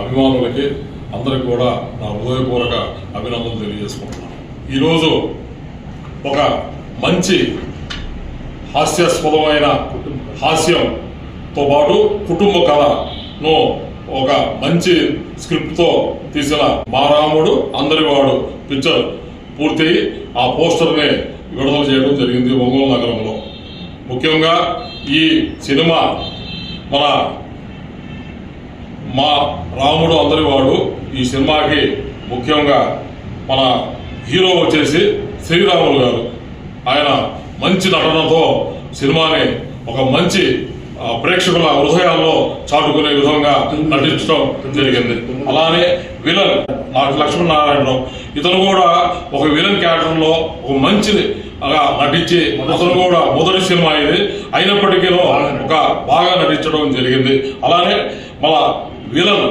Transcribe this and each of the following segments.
అభిమానులకి అందరికి కూడా నా హృదయపూర్వక అభినందనలు తెలియజేసుకుంటున్నాను. ఈరోజు ఒక మంచి హాస్యాస్పదమైన హాస్యంతో పాటు కుటుంబ కథను ఒక మంచి స్క్రిప్ట్తో తీసిన మా రాముడు అందరివాడు పిక్చర్ పూర్తయి ఆ పోస్టర్ని విడుదల చేయడం జరిగింది ఒంగోలు నగరంలో. ముఖ్యంగా ఈ సినిమా మన మా రాముడు అందరి వాడు ఈ సినిమాకి ముఖ్యంగా మన హీరో వచ్చేసి శ్రీరాములు గారు. ఆయన మంచి నటనతో సినిమాని ఒక మంచి ప్రేక్షకుల హృదయాల్లో చాటుకునే విధంగా నటించడం జరిగింది. అలానే విలన్ నాకు లక్ష్మీనారాయణరావు. ఇతను కూడా ఒక విలన్ క్యారెక్టర్లో ఒక మంచి అలా నటించి అతను కూడా మొదటి సినిమా ఇది. అయినప్పటికీ ఒక బాగా నటించడం జరిగింది. అలానే మన విలన్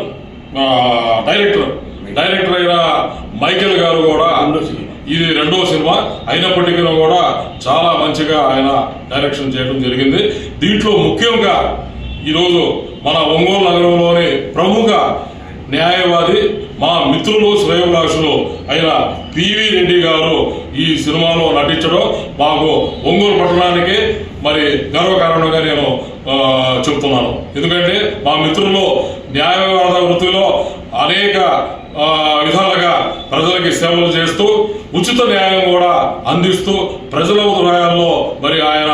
డైరెక్టర్. డైరెక్టర్ అయిన మైకేల్ గారు కూడా ఇది రెండో సినిమా. అయినప్పటికీ కూడా చాలా మంచిగా ఆయన డైరెక్షన్ చేయడం జరిగింది. దీంట్లో ముఖ్యంగా ఈరోజు మన ఒంగోలు నగరంలోని ప్రముఖ న్యాయవాది మా మిత్రులు శ్రేయోభిలాషులు అయిన పివి రెడ్డి గారు ఈ సినిమాలో నటించడం మాకు ఒంగోలు పట్టణానికి మరి గర్వకారణంగా నేను చెప్తున్నాను ఎందుకంటే మా మిత్రులు న్యాయవాద వృత్తిలో అనేక విధాలుగా ప్రజలకి సేవలు చేస్తూ ఉచిత న్యాయం కూడా అందిస్తూ ప్రజల హృదయాల్లో మరి ఆయన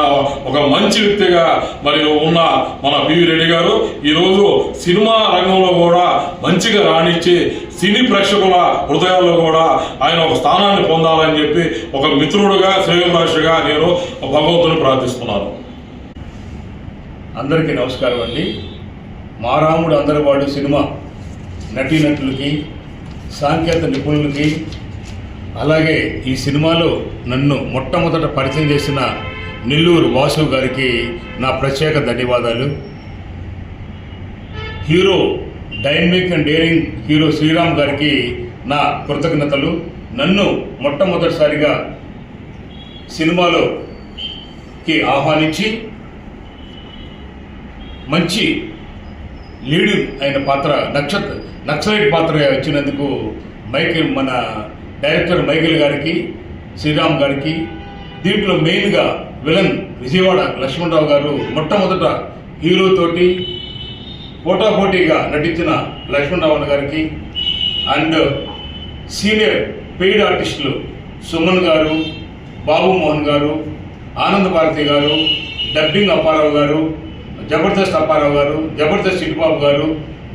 ఒక మంచి వ్యక్తిగా మరి ఉన్న మన పివి రెడ్డి గారు ఈరోజు సినిమా రంగంలో కూడా మంచిగా రాణించి సినీ ప్రేక్షకుల హృదయాల్లో కూడా ఆయన ఒక స్థానాన్ని పొందాలని చెప్పి ఒక మిత్రుడుగా శ్రేయోభిలాషిగా నేను భగవంతుని ప్రార్థిస్తున్నాను. అందరికీ నమస్కారం అండి. మారాముడు అందరివాడు సినిమా నటీనటులకి సాంకేతిక నిపుణులకి అలాగే ఈ సినిమాలో నన్ను మొట్టమొదట పరిచయం చేసిన నెల్లూరు వాసు గారికి నా ప్రత్యేక ధన్యవాదాలు. Hero dynamic and daring hero Sriram గారికి నా కృతజ్ఞతలు. నన్ను మొట్టమొదటిసారిగా సినిమాలోకి ఆహ్వానించి మంచి లీడ్ అయిన పాత్ర నక్షత్ర నక్సలైట్ పాత్ర వచ్చినందుకు మైకిల్ మన డైరెక్టర్ మైకిల్ గారికి శ్రీరామ్ గారికి దీంట్లో మెయిన్గా విలన్ విజయవాడ లక్ష్మణరావు గారు మొట్టమొదట హీరోతోటి పోటాపోటీగా నటించిన లక్ష్మణరావు గారికి అండ్ సీనియర్ పెయిడ్ ఆర్టిస్టులు సుమన్ గారు బాబు మోహన్ గారు ఆనంద్ భారతి గారు డబ్బింగ్ అప్పారావు గారు జబర్దస్త్ అప్పారావు గారు జబర్దస్త్ చిట్టుబాబు గారు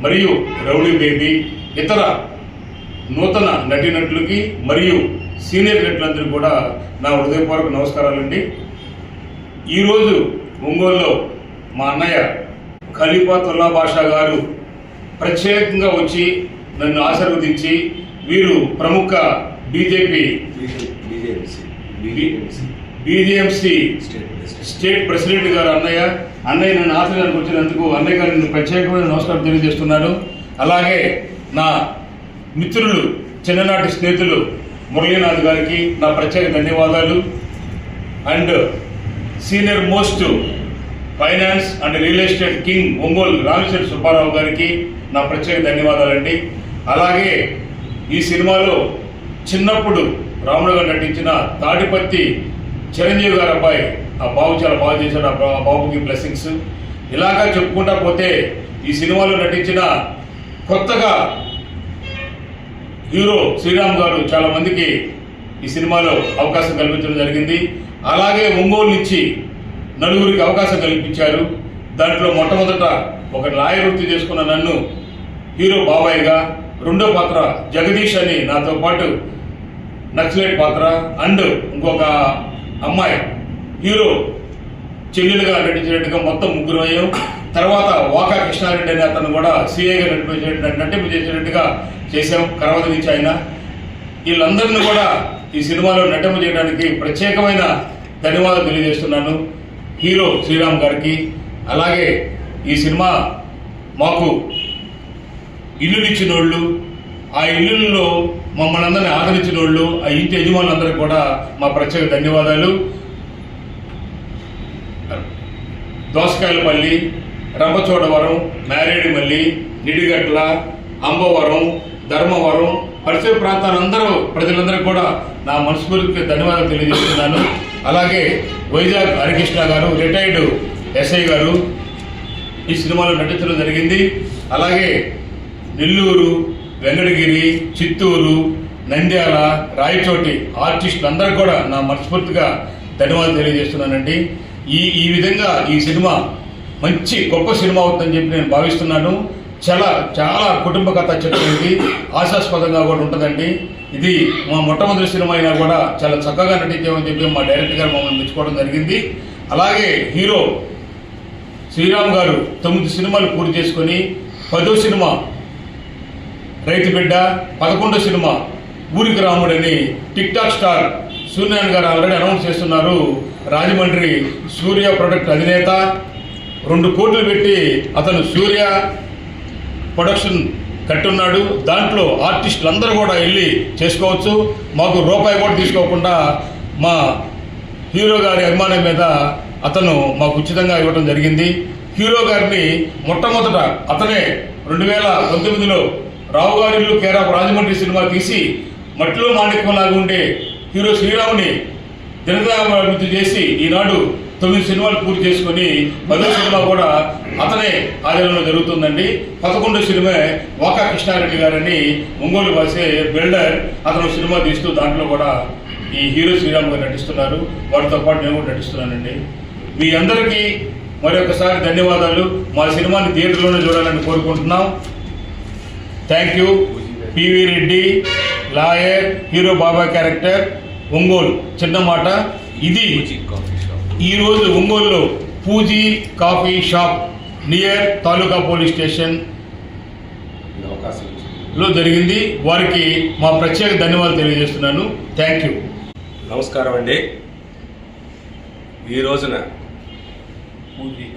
మరియు రౌడీ బేబీ ఇతర నూతన నటీనటులకి మరియు సీనియర్ నటులందరికీ కూడా నా హృదయపూర్వక నమస్కారాలండి. ఈరోజు ఒంగోలులో మా అన్నయ్య ఖలీఫా తుల్లా బాషా గారు ప్రత్యేకంగా వచ్చి నన్ను ఆశీర్వదించి వీరు ప్రముఖ బీజేపీ బీజేఎంసీ స్టేట్ ప్రెసిడెంట్ గారు అన్నయ్య. అన్నయ్య నన్ను ఆశీర్వాదానికి వచ్చినందుకు అన్నయ్య గారు నేను ప్రత్యేకమైన నమస్కారం తెలియజేస్తున్నాను అలాగే నా మిత్రులు చిన్ననాటి స్నేహితులు మురళీనాథ్ గారికి నా ప్రత్యేక ధన్యవాదాలు. And senior most finance and real estate king Ongole Ramasetti Subbarao గారికి నా ప్రత్యేక ధన్యవాదాలండి. అలాగే ఈ సినిమాలో చిన్నప్పుడు రాముడు గారు నటించిన తాడిపత్తి చిరంజీవి గారి అబ్బాయి ఆ బాబు చాలా బాగా చేశాడు. ఆ బా- బాబుకి బ్లెస్సింగ్స్ ఇలాగా చెప్పుకుంటా పోతే ఈ సినిమాలో నటించిన కొత్తగా హీరో శ్రీరామ్ గారు చాలా మందికి ఈ సినిమాలో అవకాశం కల్పించడం జరిగింది. అలాగే ఒంగోలు నుంచి నలుగురికి అవకాశం కల్పించారు. దాంట్లో మొట్టమొదట ఒక లాయర్ వృత్తి చేసుకున్న నన్ను హీరో బాబాయ్గా రెండో పాత్ర జగదీష్ అని నాతో పాటు నక్సలైట్ పాత్ర అండ్ ఇంకొక అమ్మాయి హీరో చెల్లెలుగా నటించినట్టుగా మొత్తం ముగ్గురు అయ్యాం. తర్వాత వాకా కృష్ణారెడ్డి అనే అతను కూడా సీఏగా నటించినట్టు నటింపు చేసినట్టుగా చేశాం. కరవత నుంచి ఆయన. వీళ్ళందరినీ కూడా ఈ సినిమాలో నటింపు చేయడానికి ప్రత్యేకమైన ధన్యవాదాలు తెలియజేస్తున్నాను. హీరో శ్రీరామ్ గారికి. అలాగే ఈ సినిమా మాకు ఇల్లునిచ్చిన వాళ్ళు ఆ ఇల్లుల్లో మమ్మల్ని అందరినీ ఆదరించిన వాళ్ళు ఆ ఇంటి యజమానులందరికీ కూడా మా ప్రత్యేక ధన్యవాదాలు. దోసకాయలపల్లి రంభచోడవరం మేరేడుమల్లి నిడిగట్ల అంబవరం ధర్మవరం పరిసర ప్రాంతాలందరూ ప్రజలందరూ కూడా నా మనస్ఫూర్తిగా ధన్యవాదాలు తెలియజేస్తున్నాను. అలాగే వైజాగ్ హరికృష్ణ గారు రిటైర్డ్ ఎస్ఐ గారు ఈ సినిమాలో నటించడం జరిగింది. అలాగే నెల్లూరు వెంకటగిరి చిత్తూరు నంద్యాల రాయచోటి ఆర్టిస్టులు అందరూ కూడా నా మనస్ఫూర్తిగా ధన్యవాదాలు తెలియజేస్తున్నానండి. ఈ ఈ విధంగా ఈ సినిమా మంచి గొప్ప సినిమా అవుతుందని చెప్పి నేను భావిస్తున్నాను. చాలా చాలా కుటుంబ కథ చిత్రం ఆశాస్పదంగా కూడా ఉంటుందండి. ఇది మా మొట్టమొదటి సినిమా అయినా కూడా చాలా చక్కగా నటించామని చెప్పి మా డైరెక్టర్ గారు మమ్మల్ని మెచ్చుకోవడం జరిగింది. అలాగే హీరో శ్రీరామ్ గారు తొమ్మిది సినిమాలు పూర్తి చేసుకొని పదో సినిమా రైతు బిడ్డ పదకొండో సినిమా ఊరికి రాముడని టిక్ టాక్ స్టార్ సూర్యనారాయణ గారు ఆల్రెడీ అనౌన్స్ చేస్తున్నారు. రాజమండ్రి సూర్య ప్రొడక్ట్ అధినేత. రెండు కోట్లు పెట్టి అతను సూర్య ప్రొడక్షన్ కట్టున్నాడు. దాంట్లో ఆర్టిస్టులు అందరూ కూడా వెళ్ళి చేసుకోవచ్చు. మాకు రూపాయి కూడా తీసుకోకుండా మా హీరో గారి అభిమానం మీద అతను మాకు ఉచితంగా ఇవ్వడం జరిగింది. హీరో గారిని మొట్టమొదట అతనే రెండు వేల పంతొమ్మిదిలో రావు గారి ఇల్లు రాజమండ్రి సినిమా తీసి మట్టిలో మాణిక్యం లాగా ఉండే హీరో శ్రీరాముని దినదాభివృద్ధి చేసి ఈనాడు తొమ్మిది సినిమాలు పూర్తి చేసుకొని పదో సినిమా కూడా అతనే ఆధీనంలో జరుగుతుందండి. పదకొండో సినిమా వాకా కృష్ణారెడ్డి గారని ఒంగోలు వాసే బిల్డర్ అతను సినిమా తీస్తూ దాంట్లో కూడా ఈ హీరో శ్రీరామ్ గారు నటిస్తున్నారు. వారితో పాటు నేను కూడా నటిస్తున్నానండి. మీ అందరికీ మరొకసారి ధన్యవాదాలు. మా సినిమాని థియేటర్లోనే చూడాలని కోరుకుంటున్నాం. Thank you. PV Reddy lawyer hero Baba character. Ongole. చిన్న మాట. ఇది ఈరోజు ఒంగోలులో Pooji coffee shop near taluka police station. లో జరిగింది. వారికి మా ప్రత్యేక ధన్యవాదాలు తెలియజేస్తున్నాను. Thank you. నమస్కారం అండి. ఈ రోజున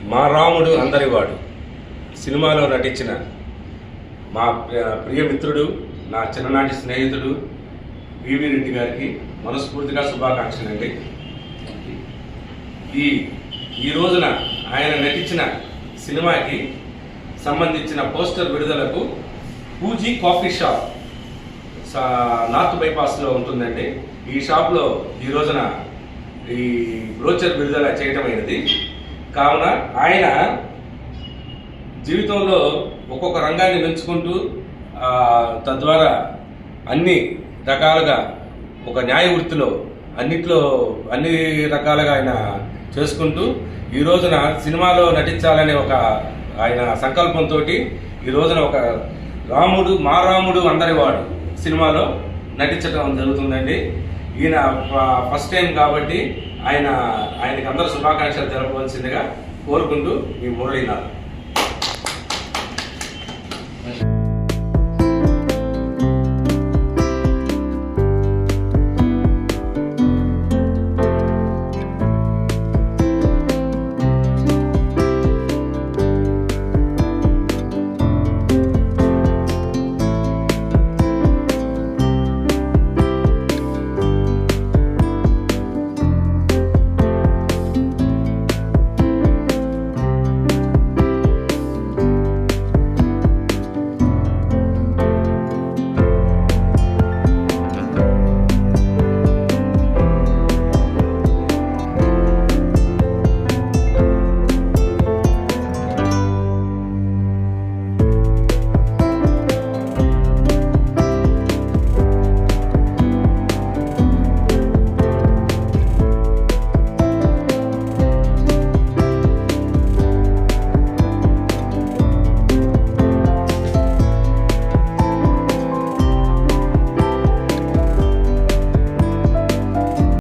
మా రాముడు అందరివాడు సినిమాలో నటించిన మా ప్రియ- ప్రియమిత్రుడు నా చిన్ననాటి స్నేహితుడు వివి రెడ్డి గారికి మనస్ఫూర్తిగా శుభాకాంక్షలు అండి. ఈ ఈ రోజున ఆయన నటించిన సినిమాకి సంబంధించిన పోస్టర్ విడుదలకు పూజీ కాఫీ షాప్ సా- నార్త్ బైపాస్లో ఉంటుందండి. ఈ షాప్లో ఈ రోజున ఈ బ్రోచర్ విడుదల చేయటమైనది. కావున ఆయన జీవితంలో ఒక్కొక్క రంగాన్ని పెంచుకుంటూ తద్వారా అన్ని రకాలుగా ఒక న్యాయ వృత్తిలో అన్నిట్లో అన్ని రకాలుగా ఆయన చేసుకుంటూ ఈ రోజున సినిమాలో నటించాలనే ఒక ఆయన సంకల్పంతో ఈ రోజున ఒక రాముడు మా రాముడు అందరివాడు సినిమాలో నటించడం జరుగుతుందండి. ఈయన ఫస్ట్ టైం కాబట్టి ఆయన ఆయనకి అందరూ శుభాకాంక్షలు తెలపవలసిందిగా కోరుకుంటూ మీ మురళీనాథ్.